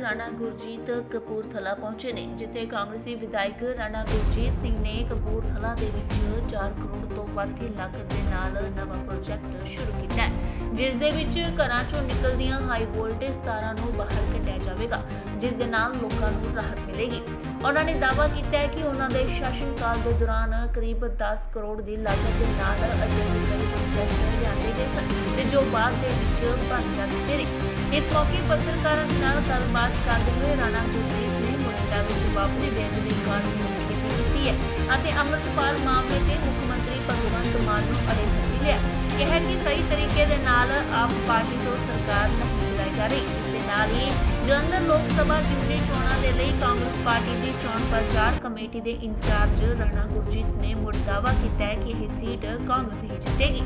ਰਾਣਾ ਗੁਰਜੀਤ ਕਪੂਰਥਲਾ ਪਹੁੰਚੇ ਨੇ, ਜਿੱਥੇ ਕਾਂਗਰਸੀ ਵਿਧਾਇਕ ਰਾਣਾ ਗੁਰਜੀਤ ਸਿੰਘ ਨੇ ਕਪੂਰਥਲਾ ਦੇ ਵਿੱਚ 4 ਕਰੋੜ ਤੋਂ ਵੱਧ ਦੀ ਲਾਗਤ ਦੇ ਨਾਲ ਨਵਾਂ ਪ੍ਰੋਜੈਕਟ ਸ਼ੁਰੂ ਕੀਤਾ ਹੈ, ਜਿਸ ਦੇ ਵਿੱਚ ਘਰਾਂ ਚੋਂ ਨਿਕਲਦੀਆਂ ਹਾਈ ਵੋਲਟੇਜ ਤਾਰਾਂ ਨੂੰ ਬਾਹਰ ਕੱਢਿਆ ਜਾਵੇਗਾ, ਜਿਸ ਦੇ ਨਾਲ ਲੋਕਾਂ ਨੂੰ ਰਾਹਤ ਮਿਲੇਗੀ। ਉਹਨਾਂ ਨੇ ਦਾਅਵਾ ਕੀਤਾ ਹੈ ਕਿ ਉਹਨਾਂ ਦੇ ਸ਼ਾਸਨ ਕਾਲ ਦੇ ਦੌਰਾਨ ਕਰੀਬ 10 ਕਰੋੜ ਦੀ ਲਾਗਤ ਦੇ ਨਾਲ ਅਜਿਹੇ ਕਈ ਪ੍ਰੋਜੈਕਟ ਲਿਆਂਦੇ ਗਏ ਸਨ, ਤੇ ਜੋ ਬਾਅਦ ਦੇ ਵਿੱਚ ਬੰਦ ਕਰ ਦਿੱਤੇ ਨੇ। ਇਸ ਮੌਕੇ ਪੱਤਰਕਾਰਾਂ ਨਾਲ ਗੱਲਬਾਤ ਕਰਦੇ ਹੋਏ ਰਾਣਾ ਗੁਰਜੀਤ ਨੇ ਮੁਰਿੰਡਾ ਵਿੱਚ ਵਾਪਰੀ ਬੇਅਦਬੀ ਕਾਂਡ ਦੀ ਨਿਖੇਧੀ ਕੀਤੀ ਹੈ ਅਤੇ ਅੰਮ੍ਰਿਤਪਾਲ ਮਾਮਲੇ ਤੇ ਮੁੱਖ ਮੰਤਰੀ ਭਗਵੰਤ ਮਾਨ ਨੂੰ ਅੜੇ ਦਿੱਤੀ ਹੈ। ਕਿਹਾ ਕਿ ਸਹੀ ਤਰੀਕੇ ਦੇ ਨਾਲ ਆਪ ਪਾਰਟੀ ਤੋਂ ਸਰਕਾਰ ਨਹੀਂ ਚਲਾਈ ਜਾ ਰਹੀ। ਇਸ ਦੇ ਨਾਲ ਹੀ ਜਲੰਧਰ ਲੋਕ ਸਭਾ ਜ਼ਿਮਨੀ ਚੋਣਾਂ ਦੇ ਲਈ ਕਾਂਗਰਸ ਪਾਰਟੀ ਦੀ ਚੋਣ ਪ੍ਰਚਾਰ ਕਮੇਟੀ ਦੇ ਇੰਚਾਰਜ ਰਾਣਾ ਗੁਰਜੀਤ ਨੇ ਮੁੜ ਦਾਅਵਾ ਕੀਤਾ ਹੈ ਕਿ ਇਹ ਸੀਟ ਕਾਂਗਰਸ ਹੀ ਜਿੱਤੇਗੀ।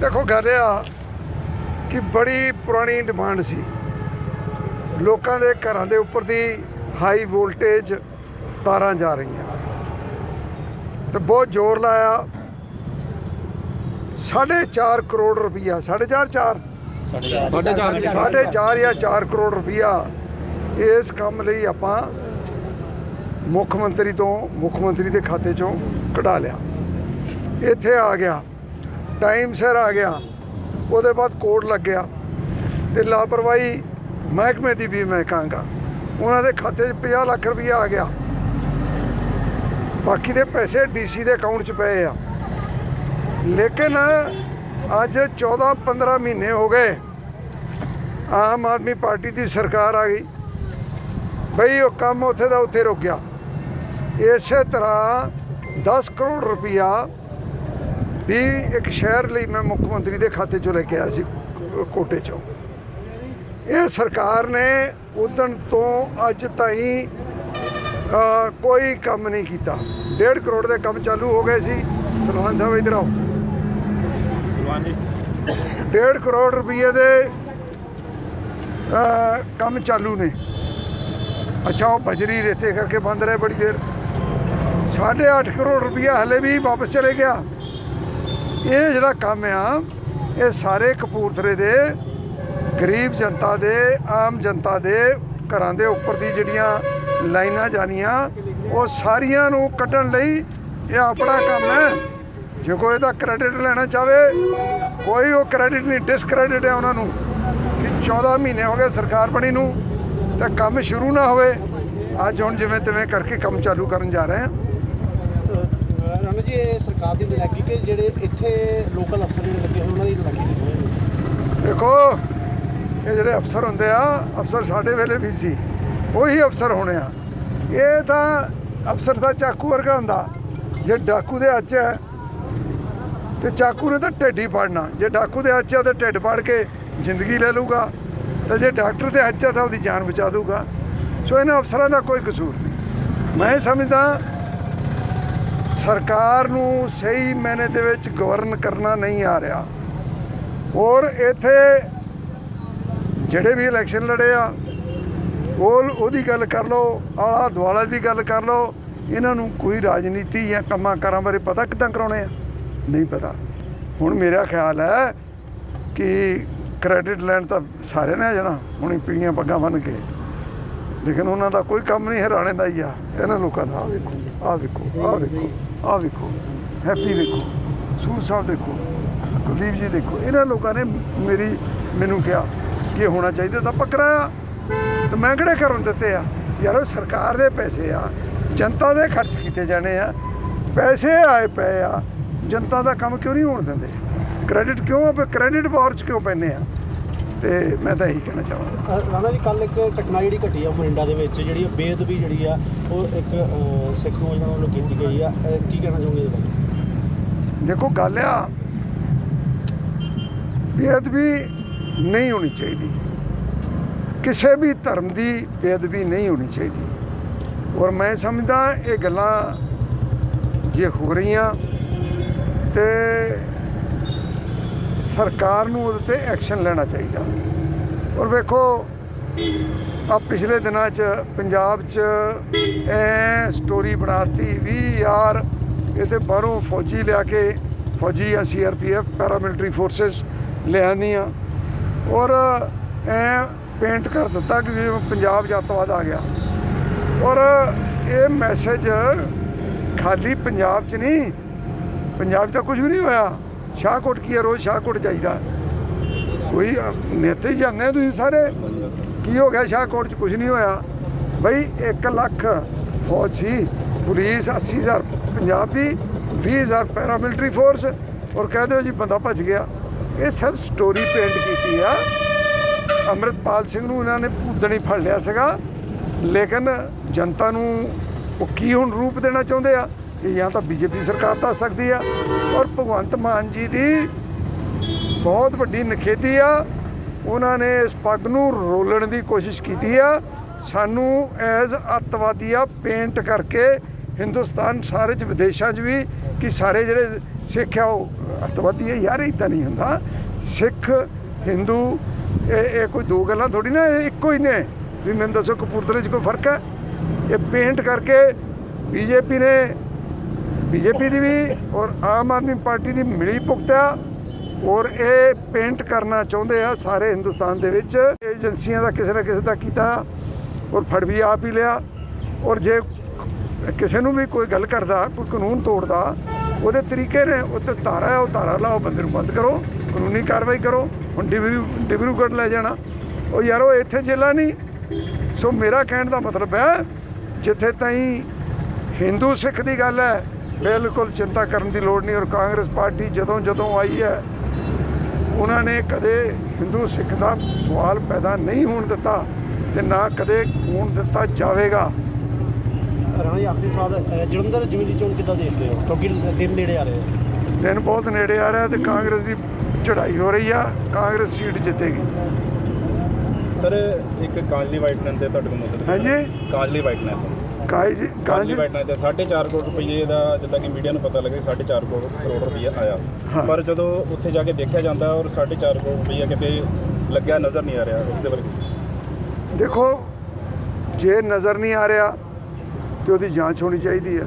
ਦੇਖੋ ਗੱਲ ਆ ਕਿ ਬੜੀ ਪੁਰਾਣੀ ਡਿਮਾਂਡ ਸੀ। ਲੋਕਾਂ ਦੇ ਘਰਾਂ ਦੇ ਉੱਪਰ ਦੀ ਹਾਈ ਵੋਲਟੇਜ ਤਾਰਾਂ ਜਾ ਰਹੀਆਂ। ਤੇ ਬਹੁਤ ਜ਼ੋਰ ਲਾਇਆ। 4.5 ਕਰੋੜ ਰੁਪਈਆ 4.5 4 ਸਾਡੇ ਚਾਰ। ਸਾਢੇ ਚਾਰ ਜਾਂ 4 ਕਰੋੜ ਰੁਪਈਆ ਇਸ ਕੰਮ ਲਈ ਆਪਾਂ ਮੁੱਖ ਮੰਤਰੀ ਤੋਂ ਮੁੱਖ ਮੰਤਰੀ ਦੇ ਖਾਤੇ ਚੋਂ ਕਢਾ ਲਿਆ। ਇੱਥੇ ਆ ਗਿਆ। ਟਾਈਮ ਸਿਰ ਆ ਗਿਆ। ਉਹਦੇ ਬਾਅਦ ਕੋਡ ਲੱਗਿਆ ਤੇ ਲਾਪਰਵਾਹੀ ਮਹਿਕਮੇ ਦੀ ਵੀ ਮੈਂ ਕਹਾਂਗਾ। ਉਹਨਾਂ ਦੇ ਖਾਤੇ 'ਚ 50 ਲੱਖ ਰੁਪਈਆ ਆ ਗਿਆ। ਬਾਕੀ ਦੇ ਪੈਸੇ ਡੀਸੀ ਦੇ ਅਕਾਊਂਟ 'ਚ ਪਏ ਆ। ਲੇਕਿਨ ਅੱਜ 14 15 ਮਹੀਨੇ ਹੋ ਗਏ। ਆਮ ਆਦਮੀ ਪਾਰਟੀ ਦੀ ਸਰਕਾਰ ਆ ਗਈ। ਬਈ ਉਹ ਕੰਮ ਉੱਥੇ ਦਾ ਉੱਥੇ ਰੁਕ ਗਿਆ। ਇਸੇ ਤਰ੍ਹਾਂ 10 ਕਰੋੜ ਰੁਪਇਆ ਵੀ ਇੱਕ ਸ਼ਹਿਰ ਲਈ ਮੈਂ ਮੁੱਖ ਮੰਤਰੀ ਦੇ ਖਾਤੇ ਚੋਂ ਲੈ ਕੇ ਆਇਆ ਸੀ ਕੋਟੇ ਚੋਂ। ਇਹ ਸਰਕਾਰ ਨੇ ਉਦਣ ਤੋਂ ਅੱਜ ਤਾਈਂ ਕੋਈ ਕੰਮ ਨਹੀਂ ਕੀਤਾ। 1.5 ਕਰੋੜ ਦੇ ਕੰਮ ਚਾਲੂ ਹੋ ਗਏ ਸੀ। ਸਲਮਾਨ ਸਾਹਿਬ ਇਧਰ ਆਓ। ਹਾਂਜੀ 1.5 ਕਰੋੜ ਰੁਪਏ ਦੇ ਕੰਮ ਚਾਲੂ ਨੇ। ਅੱਛਾ ਉਹ ਬਜਰੀ ਰੇਤੇ ਕਰਕੇ ਬੰਦ ਰਹੇ ਬੜੀ ਦੇਰ। 8.5 ਕਰੋੜ ਰੁਪਇਆ ਹਲੇ ਵੀ ਵਾਪਸ ਚਲੇ ਗਿਆ। ਇਹ ਜਿਹੜਾ ਕੰਮ ਆ, ਇਹ ਸਾਰੇ ਕਪੂਰਥਲੇ ਦੇ ਗਰੀਬ ਜਨਤਾ ਦੇ, ਆਮ ਜਨਤਾ ਦੇ ਘਰਾਂ ਦੇ ਉੱਪਰ ਦੀ ਜਿਹੜੀਆਂ ਲਾਈਨਾਂ ਜਾਣੀਆਂ, ਉਹ ਸਾਰੀਆਂ ਨੂੰ ਕੱਢਣ ਲਈ ਇਹ ਆਪਣਾ ਕੰਮ ਹੈ। ਜੇ ਕੋਈ ਇਹਦਾ ਕ੍ਰੈਡਿਟ ਲੈਣਾ ਚਾਵੇ ਕੋਈ ਉਹ ਕ੍ਰੈਡਿਟ ਨਹੀਂ ਡਿਸਕ੍ਰੈਡਿਟ ਹੈ ਉਹਨਾਂ ਨੂੰ ਕਿ 14 ਮਹੀਨੇ ਹੋ ਗਏ ਸਰਕਾਰ ਬਣੀ ਨੂੰ ਤਾਂ ਕੰਮ ਸ਼ੁਰੂ ਨਾ ਹੋਵੇ। ਅੱਜ ਹੁਣ ਜਿਵੇਂ ਤਿਵੇਂ ਕਰਕੇ ਕੰਮ ਚਾਲੂ ਕਰਨ ਜਾ ਰਹੇ ਹਾਂ। ਰਾਣਾ ਜੀ, ਇਹ ਸਰਕਾਰ ਦੀ ਨਲਾਇਕੀ ਕਿ ਜਿਹੜੇ ਇੱਥੇ ਲੋਕਲ ਅਫਸਰ ਜਿਹੜੇ ਲੱਗੇ ਹੋਏ, ਉਹਨਾਂ ਦੀ ਨਲਾਇਕੀ ਦੀ ਸਮਝ ਦੇਖੋ, ਇਹ ਜਿਹੜੇ ਅਫਸਰ ਹੁੰਦੇ ਆ, ਅਫਸਰ ਸਾਡੇ ਵੇਲੇ ਵੀ ਸੀ, ਉਹੀ ਅਫਸਰ ਹੋਣੇ ਆ। ਇਹ ਤਾਂ ਅਫਸਰ ਦਾ ਚਾਕੂ ਵਰਗਾ ਹੁੰਦਾ। ਜੇ ਡਾਕੂ ਦੇ ਹੱਥ 'ਚ ਹੈ, ਤੇ ਚਾਕੂ ਨੇ ਤਾਂ ਢਿੱਡ ਹੀ ਫੜਨਾ। ਜੇ ਡਾਕੂ ਦੇ ਹੱਥ 'ਚ ਹੈ ਤੇ ਢਿੱਡ ਫੜ ਕੇ ਜ਼ਿੰਦਗੀ ਲੈ ਲੂਗਾ ਤੇ ਜੇ ਡਾਕਟਰ ਦੇ ਹੱਥ 'ਚ ਹੈ, ਤਾਂ ਉਹਦੀ ਜਾਨ ਬਚਾ ਦੂਗਾ ਸੋ ਇਹਨਾਂ ਅਫਸਰਾਂ ਦਾ ਕੋਈ ਕਸੂਰ ਨਹੀਂ। ਮੈਂ ਸਮਝਦਾ ਸਰਕਾਰ ਨੂੰ ਸਹੀ ਮੈਨੇ ਦੇ ਵਿੱਚ ਗਵਰਨ ਕਰਨਾ ਨਹੀਂ ਆ ਰਿਹਾ। ਔਰ ਇੱਥੇ ਜਿਹੜੇ ਵੀ ਇਲੈਕਸ਼ਨ ਲੜੇ ਆ, ਉਹ, ਉਹਦੀ ਗੱਲ ਕਰ ਲਓ, ਆਲਾ ਦੁਆਲਾ ਦੀ ਗੱਲ ਕਰ ਲਓ, ਇਹਨਾਂ ਨੂੰ ਕੋਈ ਰਾਜਨੀਤੀ ਜਾਂ ਕੰਮਾਂ ਕਾਰਾਂ ਬਾਰੇ ਪਤਾ ਕਿਦਾਂ ਕਰਾਉਣੇ ਆ? ਨਹੀਂ ਪਤਾ। ਹੁਣ ਮੇਰਾ ਖਿਆਲ ਹੈ ਕਿ ਕ੍ਰੈਡਿਟ ਲੈਣ ਤਾਂ ਸਾਰਿਆਂ ਨੇ ਆ ਜਾਣਾ, ਹੁਣ ਪੀੜੀਆਂ ਪੱਗਾਂ ਬੰਨ ਕੇ। ਲੇਕਿਨ ਉਹਨਾਂ ਦਾ ਕੋਈ ਕੰਮ ਨਹੀਂ ਹਰਾਣੇ ਦਾ ਹੀ ਆ। ਇਹਨਾਂ ਲੋਕਾਂ ਦਾ ਆ ਵੇਖੋ ਆ ਵੇਖੋ ਆ ਵੇਖੋ ਆ ਵੇਖੋ ਹੈਪੀ ਵੇਖੋ ਸੂਰ ਸਾਹਿਬ ਦੇਖੋ ਕੁਲਦੀਪ ਜੀ ਦੇਖੋ ਇਹਨਾਂ ਲੋਕਾਂ ਨੇ ਮੇਰੀ ਮੈਨੂੰ ਕਿਹਾ ਕਿ ਹੋਣਾ ਚਾਹੀਦਾ ਤਾਂ ਪੱਕਰਾ ਆ। ਤੇ ਮੈਂ ਕਿਹੜੇ ਕਰਨ ਦਿੱਤੇ ਆ? ਯਾਰ ਸਰਕਾਰ ਦੇ ਪੈਸੇ ਆ ਜਨਤਾ ਦੇ ਖਰਚ ਕੀਤੇ ਜਾਣੇ ਆ। ਪੈਸੇ ਆਏ ਪਏ ਆ ਜਨਤਾ ਦਾ ਕੰਮ ਕਿਉਂ ਨਹੀਂ ਹੋਣ ਦਿੰਦੇ? ਕ੍ਰੈਡਿਟ ਕਿਉਂ ਆ? ਕ੍ਰੈਡਿਟ ਵਾਰ ਚ ਕਿਉਂ ਪੈਨੇ ਆ? ਤੇ ਮੈਂ ਤਾਂ ਇਹੀ ਕਹਿਣਾ ਚਾਹਾਂਗਾ। ਰਾਣਾ ਜੀ ਕੱਲ ਇੱਕ ਘਟਨਾ ਜਿਹੜੀ ਘਟੀ ਆ ਮੋਰਿੰਡਾ ਦੇ ਵਿੱਚ ਜਿਹੜੀ ਆ ਬੇਅਦਬੀ ਜਿਹੜੀ ਆ ਉਹ ਇੱਕ ਅਹ, ਸਿੱਖ ਨੌਜਵਾਨ ਵੱਲੋਂ ਕੀਤੀ ਗਈ ਆ। ਕੀ ਕਹਿਣਾ ਚਾਹੋਗੇ ਇਹਦੇ ਬਾਰੇ? ਦੇਖੋ ਗੱਲ ਆ ਬੇਅਦਬੀ ਨਹੀਂ ਹੋਣੀ ਚਾਹੀਦੀ। ਕਿਸੇ ਵੀ ਧਰਮ ਦੀ ਬੇਅਦਬੀ ਨਹੀਂ ਹੋਣੀ ਚਾਹੀਦੀ। ਔਰ ਮੈਂ ਸਮਝਦਾ ਇਹ ਗੱਲਾਂ ਜੇ ਹੋ ਰਹੀਆਂ ਤੇ ਸਰਕਾਰ ਨੂੰ ਉਹਦੇ ਤੇ ਐਕਸ਼ਨ ਲੈਣਾ ਚਾਹੀਦਾ। ਔਰ ਵੇਖੋ ਆ ਪਿਛਲੇ ਦਿਨਾਂ 'ਚ ਪੰਜਾਬ 'ਚ ਐ ਸਟੋਰੀ ਬਣਾਤੀ ਵੀ ਯਾਰ ਇਹ ਤੇ ਬਾਹਰੋਂ ਫੌਜੀ ਲਿਆ ਕੇ ਫੌਜੀ ਆ ਸੀਆਰਪੀਐਫ ਪੈਰਾਮਿਲਟਰੀ ਫੋਰਸਸ ਲਿਆਂਦੀਆਂ। ਔਰ ਐ ਪੇਂਟ ਕਰ ਦਿੱਤਾ ਕਿ ਪੰਜਾਬ 'ਚ ਅੱਤਵਾਦ ਆ ਗਿਆ। ਔਰ ਇਹ ਮੈਸੇਜ ਖਾਲੀ ਪੰਜਾਬ 'ਚ ਨਹੀਂ, ਪੰਜਾਬ 'ਚ ਤਾਂ ਕੁਝ ਵੀ ਨਹੀਂ ਹੋਇਆ। ਸ਼ਾਹਕੋਟ ਕੀ ਹੈ? ਰੋਜ਼ ਸ਼ਾਹਕੋਟ ਜਾਈਦਾ। ਕੋਈ ਅ, ਨੇਤੇ ਹੀ ਜਾਂਦੇ ਆ ਤੁਸੀਂ ਸਾਰੇ। ਕੀ ਹੋ ਗਿਆ ਸ਼ਾਹਕੋਟ 'ਚ? ਕੁਝ ਨਹੀਂ ਹੋਇਆ। ਬਈ 1 ਲੱਖ ਫੌਜ ਸੀ। ਪੁਲਿਸ 80000 ਪੰਜਾਬ ਦੀ 20000 ਪੈਰਾਮਿਲਟਰੀ ਫੋਰਸ ਔਰ ਕਹਦੇ ਹੋ ਜੀ ਬੰਦਾ ਭੱਜ ਗਿਆ। ਇਹ ਸਭ ਸਟੋਰੀ ਪੇਂਟ ਕੀਤੀ ਆ। ਅੰਮ੍ਰਿਤਪਾਲ ਸਿੰਘ ਨੂੰ ਇਹਨਾਂ ਨੇ ਉਦਣ ਹੀ ਫੜ ਲਿਆ ਸੀਗਾ। ਲੇਕਿਨ ਜਨਤਾ ਨੂੰ ਉਹ ਕੀ ਹੁਣ ਰੂਪ ਦੇਣਾ ਚਾਹੁੰਦੇ ਆ? ਕਿ ਜਾਂ ਤਾਂ ਬੀਜੇਪੀ ਸਰਕਾਰ ਤਾਂ ਸਕਦੀ ਆ। ਔਰ ਭਗਵੰਤ ਮਾਨ ਜੀ ਦੀ ਬਹੁਤ ਵੱਡੀ ਨਖੇਦੀ ਆ। ਉਹਨਾਂ ਨੇ ਇਸ ਪੱਗ ਨੂੰ ਰੋਲਣ ਦੀ ਕੋਸ਼ਿਸ਼ ਕੀਤੀ ਆ। ਸਾਨੂੰ ਐਜ਼ ਅੱਤਵਾਦੀਆ ਪੇਂਟ ਕਰਕੇ ਹਿੰਦੁਸਤਾਨ ਸਾਰੇ ਚ, ਵਿਦੇਸ਼ਾਂ 'ਚ ਵੀ ਕਿ ਸਾਰੇ ਜਿਹੜੇ ਸਿੱਖ ਆ ਉਹ ਅੱਤਵਾਦੀ ਆ, ਯਾਰ ਇਦਾਂ ਨਹੀਂ ਹੁੰਦਾ। ਸਿੱਖ, ਹਿੰਦੂ, ਇਹ ਇਹ ਕੋਈ ਦੋ ਗੱਲਾਂ ਥੋੜੀ ਨਾ, ਇਹ ਇੱਕੋ ਹੀ ਨੇ। ਵੀ ਮੈਨੂੰ ਦੱਸੋ ਕਪੂਰਥਲੇ 'ਚ ਕੋਈ ਫ਼ਰਕ ਹੈ? ਇਹ ਪੇਂਟ ਕਰਕੇ ਬੀਜੇਪੀ ਨੇ ਬੀਜੇਪੀ ਦੀ ਵੀ ਔਰ ਆਮ ਆਦਮੀ ਪਾਰਟੀ ਦੀ ਮਿਲੀ ਭੁਗਤ ਆ। ਔਰ ਇਹ ਪੇਂਟ ਕਰਨਾ ਚਾਹੁੰਦੇ ਆ ਸਾਰੇ ਹਿੰਦੁਸਤਾਨ ਦੇ ਵਿੱਚ। ਏਜੰਸੀਆਂ ਦਾ ਕਿਸੇ ਨਾ ਕਿਸੇ ਦਾ ਕੀਤਾ ਔਰ ਫੜ ਵੀ ਆਪ ਹੀ ਲਿਆ। ਔਰ ਜੇ ਕਿਸੇ ਨੂੰ ਵੀ ਕੋਈ ਗੱਲ ਕਰਦਾ, ਕੋਈ ਕਾਨੂੰਨ ਤੋੜਦਾ, ਉਹਦੇ ਤਰੀਕੇ ਨੇ ਉੱਤੇ ਧਾਰਾ ਹੈ ਉਹ ਧਾਰਾ ਲਾਓ, ਬੰਦੇ ਨੂੰ ਬੰਦ ਕਰੋ, ਕਾਨੂੰਨੀ ਕਾਰਵਾਈ ਕਰੋ। ਹੁਣ ਡਿਬਰੂ, ਡਿਬਰੂਗੜ੍ਹ ਲੈ ਜਾਣਾ। ਉਹ ਯਾਰੋ ਇੱਥੇ ਜ਼ਿਲ੍ਹਾ ਨਹੀਂ। ਸੋ ਮੇਰਾ ਕਹਿਣ ਦਾ ਮਤਲਬ ਹੈ, ਜਿੱਥੇ ਤਾਈਂ ਹਿੰਦੂ ਸਿੱਖ ਦੀ ਗੱਲ ਹੈ ਬਿਲਕੁਲ ਚਿੰਤਾ ਕਰਨ ਦੀ ਲੋੜ ਨਹੀਂ ਔਰ ਕਾਂਗਰਸ ਪਾਰਟੀ ਜਦੋਂ ਜਦੋਂ ਆਈ ਹੈ ਉਹਨਾਂ ਨੇ ਕਦੇ ਹਿੰਦੂ ਸਿੱਖ ਦਾ ਸਵਾਲ ਪੈਦਾ ਨਹੀਂ ਹੋਣ ਦਿੱਤਾ ਤੇ ਨਾ ਕਦੇ ਹੋਣ ਦਿੱਤਾ ਜਾਵੇਗਾ। ਰਾਣਾ ਆਖਰੀ ਸਵਾਲ ਜਲੰਧਰ ਜਿਮਨੀ ਦੀ ਚੋਣ ਕਿੱਦਾਂ ਦੇਖਦੇ ਹੋ? ਕਿਉਂਕਿ ਦਿਨ ਨੇੜੇ ਆ ਰਹੇ ਦਿਨ ਬਹੁਤ ਨੇੜੇ ਆ ਰਿਹਾ ਤੇ ਕਾਂਗਰਸ ਦੀ ਚੜ੍ਹਾਈ ਹੋ ਰਹੀ ਆ ਕਾਂਗਰਸ ਸੀਟ ਜਿੱਤੇਗੀ। ਸਰ ਇੱਕ ਕਾਂਜਲੀ ਵਾਈਟਨਰ ਦੇ ਤੁਹਾਡੇ ਕੋਲ ਮਦਦ ਹਾਂਜੀ। ਕਾਂਜਲੀ ਵਾਈਟਨਰ ਕਾਜ ਕਾਂਜ ਕਾਂਜਲੀ ਵਾਈਟਨਰ ਤੇ 4.5 ਕਰੋੜ ਰੁਪਏ ਦਾ ਜਿੱਦਾਂ ਕਿ ਮੀਡੀਆ ਨੂੰ ਪਤਾ ਲੱਗੇ 4.5 ਕਰੋੜ ਕਰੋੜ ਰੁਪਏ ਆਇਆ। ਪਰ ਜਦੋਂ ਉੱਥੇ ਜਾ ਕੇ ਦੇਖਿਆ ਜਾਂਦਾ ਔਰ 4.5 ਕਰੋੜ ਰੁਪਏ ਕਿਤੇ ਲੱਗਿਆ ਨਜ਼ਰ ਨਹੀਂ ਆ ਰਿਹਾ ਉਸ ਦੇ ਬਾਰੇ। ਦੇਖੋ ਜੇ ਨਜ਼ਰ ਨਹੀਂ ਆ ਰਿਹਾ ਤੇ ਉਹਦੀ ਜਾਂਚ ਹੋਣੀ ਚਾਹੀਦੀ ਹੈ।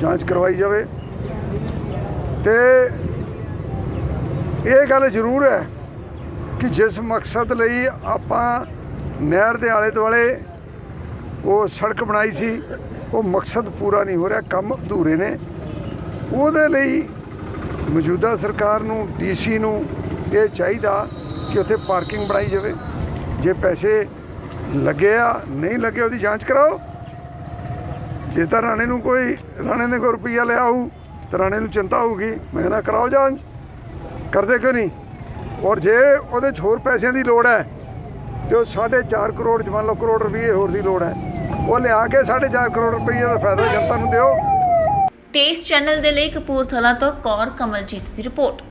ਜਾਂਚ ਕਰਵਾਈ ਜਾਵੇ। ਤੇ ਇਹ ਗੱਲ ਜ਼ਰੂਰ ਹੈ ਕਿ ਜਿਸ ਮਕਸਦ ਲਈ ਆਪਾਂ ਨਹਿਰ ਦੇ ਆਲੇ ਦੁਆਲੇ ਉਹ ਸੜਕ ਬਣਾਈ ਸੀ, ਉਹ ਮਕਸਦ ਪੂਰਾ ਨਹੀਂ ਹੋ ਰਿਹਾ, ਕੰਮ ਅਧੂਰੇ ਨੇ। ਉਹਦੇ ਲਈ ਮੌਜੂਦਾ ਸਰਕਾਰ ਨੂੰ, ਡੀਸੀ ਨੂੰ ਇਹ ਚਾਹੀਦਾ ਕਿ ਉੱਥੇ ਪਾਰਕਿੰਗ ਬਣਾਈ ਜਾਵੇ। ਜੇ ਪੈਸੇ ਲੱਗੇ ਆ, ਨਹੀਂ ਲੱਗੇ, ਉਹਦੀ ਜਾਂਚ ਕਰਾਓ। ਜੇ ਤਾਂ ਰਾਣੇ ਨੂੰ ਕੋਈ, ਰਾਣੇ ਨੇ ਕੋਈ ਰੁਪਈਆ ਲਿਆ ਹੋਊ, ਤਾਂ ਰਾਣੇ ਨੂੰ ਚਿੰਤਾ ਹੋਊਗੀ। ਮੈਂ ਨਾ ਕਰਾਓ ਜਾਂਚ। ਕਰਦੇ ਕਿਉਂ ਨਹੀਂ? ਔਰ ਜੇ ਉਹਦੇ 'ਚ ਹੋਰ ਪੈਸਿਆਂ ਦੀ ਲੋੜ ਹੈ, ਤੇ ਉਹ 4.5 ਕਰੋੜ ਚ ਮੰਨ ਲਓ ਕਰੋੜ ਰੁਪਏ ਹੋਰ ਦੀ ਲੋੜ ਹੈ ਉਹ ਲਿਆ ਕੇ 4.5 ਕਰੋੜ ਰੁਪਏ ਦਾ ਫਾਇਦਾ ਜਨਤਾ ਨੂੰ ਦਿਓ। ਤੇਜ਼ ਚੈਨਲ ਦੇ ਲਈ ਕਪੂਰਥਲਾ ਤੋਂ ਕੌਰ ਕਮਲਜੀਤ ਦੀ ਰਿਪੋਰਟ।